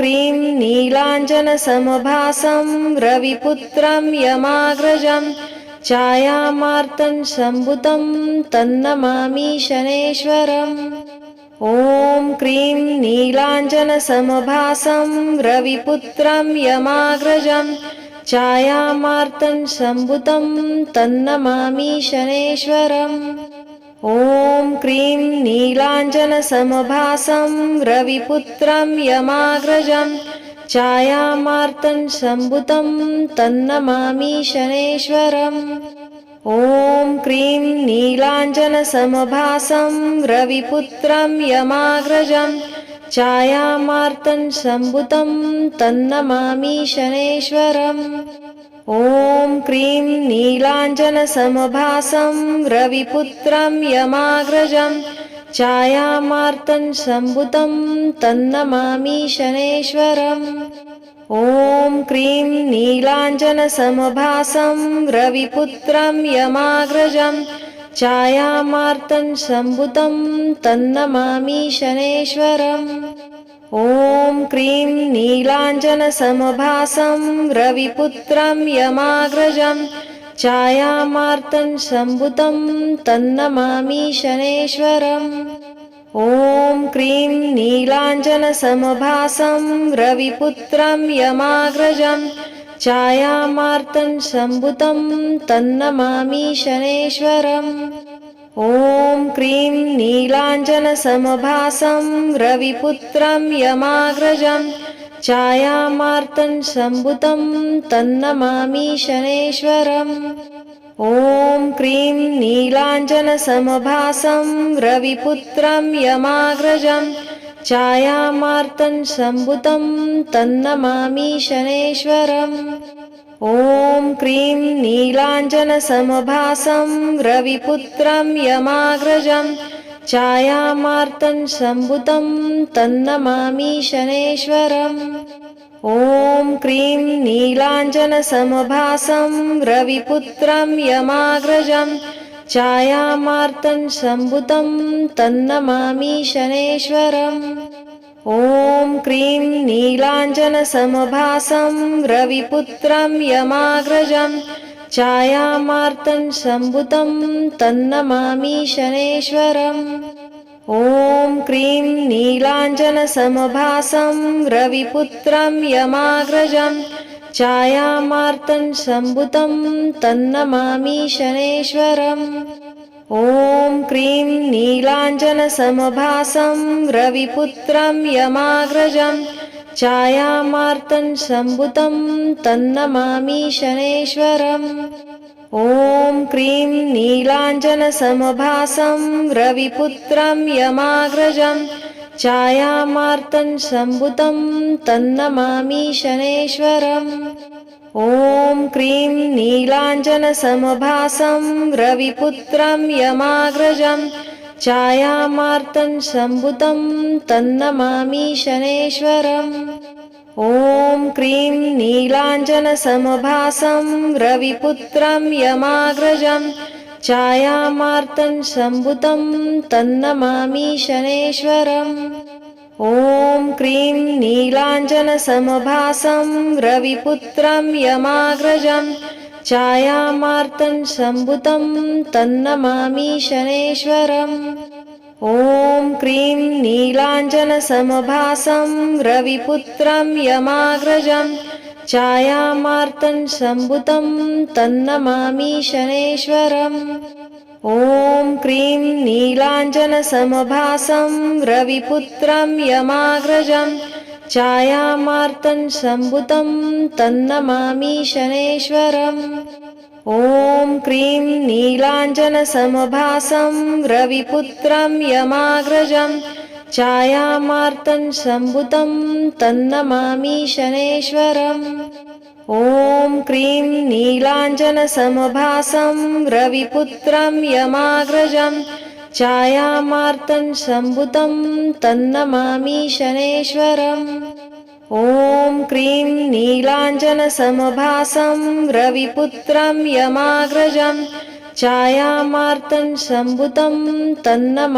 Cream नीलाञ्जनसमभासं रविपुत्रं यमाग्रजं छायामार्तं सम्भुतं तन्नमामि शनेश्वरम्। ॐ क्रीं नीलाञ्जनसमभासं रविपुत्रं यमाग्रजं छायामार्तं सम्भुतं तन्नमामि शनेश्वरम् ॐ क्रीं नीलाञ्जनसमभासं रविपुत्रं यमाग्रजं छायामार्तं सम्भुतं तन्नमामि शनेश्वरम् ॐ क्रीं नीलाञ्जनसमभासं रविपुत्रं यमाग्रजं छायामार्तं सम्भुतं तन्नमामि शनेश्वरम् क्रीं नीलाञ्जनसमभासं रविपुत्रं यमाग्रजं छायामार्तं सम्भुतं तन्नमामि शनेश्वरम्। ॐ क्रीं नीलाञ्जनसमभासं रविपुत्रं यमाग्रजं छायामार्तं सम्भुतं तन्नमामि शनेश्वरम् ॐ क्रीं नीलाञ्जनसमभासं रविपुत्रं यमाग्रजं छायामार्तं सम्भुतं तन्नमामि शनेश्वरम् ॐ क्रीं नीलाञ्जनसमभासं रविपुत्रं यमाग्रजं छायामार्तं सम्भुतं तन्नमामि शनेश्वरम् ॐ क्रीं नीलाञ्जनसमभासं रविपुत्रं यमाग्रजं छायामार्तं सम्भुतं तन्नमामि शनेश्वरम् ॐ क्रीं नीलाञ्जनसमभासं रविपुत्रं यमाग्रजं छायामार्तं सम्भुतं तन्नमामि शनेश्वरम् ॐ क्रीं नीलाञ्जनसमभासं रविपुत्रं यमाग्रजं छायामार्तं सम्भुतं तन्नमामि शनेश्वरम् ॐ क्रीं नीलाञ्जनसमभासं रविपुत्रं यमाग्रजं छायामार्तं सम्भुतं तन्नमामि शनेश्वरम् ॐ क्रीं नीलाञ्जनसमभासं रविपुत्रं यमाग्रजं छायामार्तं सम्भुतं तन्नमामि शनेश्वरम् ॐ क्रीं नीलाञ्जनसमभासं रविपुत्रं यमाग्रजं छायामार्तं सम्भुतं तन्नमामि शनेश्वरम् ॐ क्रीं नीलाञ्जनसमभासं रविपुत्रं यमाग्रजं छायामार्तं सम्भुतं तन्नमामि शनेश्वरम् ॐ क्रीं नीलाञ्जनसमभासं रविपुत्रं यमाग्रजं छायामार्तं सम्भुतं तन्नमामि शनेश्वरम् ॐ क्रीं नीलाञ्जनसमभासं रविपुत्रं यमाग्रजं छायामार्तं सम्भुतं तन्नमामि शनेश्वरम् ॐ क्रीं नीलाञ्जनसमभासं रविपुत्रं यमाग्रजं छायामार्तं सम्भुतं तन्नमामि शनेश्वरम् ॐ क्रीं नीलाञ्जनसमभासं रविपुत्रं यमाग्रजं छायामार्तं सम्भुतं तन्नमामि शनेश्वरम् ॐ क्रीं नीलाञ्जनसमभासं रविपुत्रं यमाग्रजं छायामार्तं सम्भुतं तन्नमामि शनेश्वरम् ॐ क्रीं नीलाञ्जनसमभासं रविपुत्रं यमाग्रजं छायामार्तं सम्भुतं तन्नमामि शनेश्वरम्। ॐ क्रीं नीलाञ्जनसमभासं रविपुत्रं यमाग्रजं छायामार्तं सम्भुतं तन्नमामि शनेश्वरम् ॐ क्रीं नीलाञ्जनसमभासं रविपुत्रं यमाग्रजं छायामार्तं सम्भुतं तन्नमामि शनेश्वरम् ॐ क्रीं नीलाञ्जनसमभासं रविपुत्रं यमाग्रजं छायामार्तं सम्भुतं तन्नमा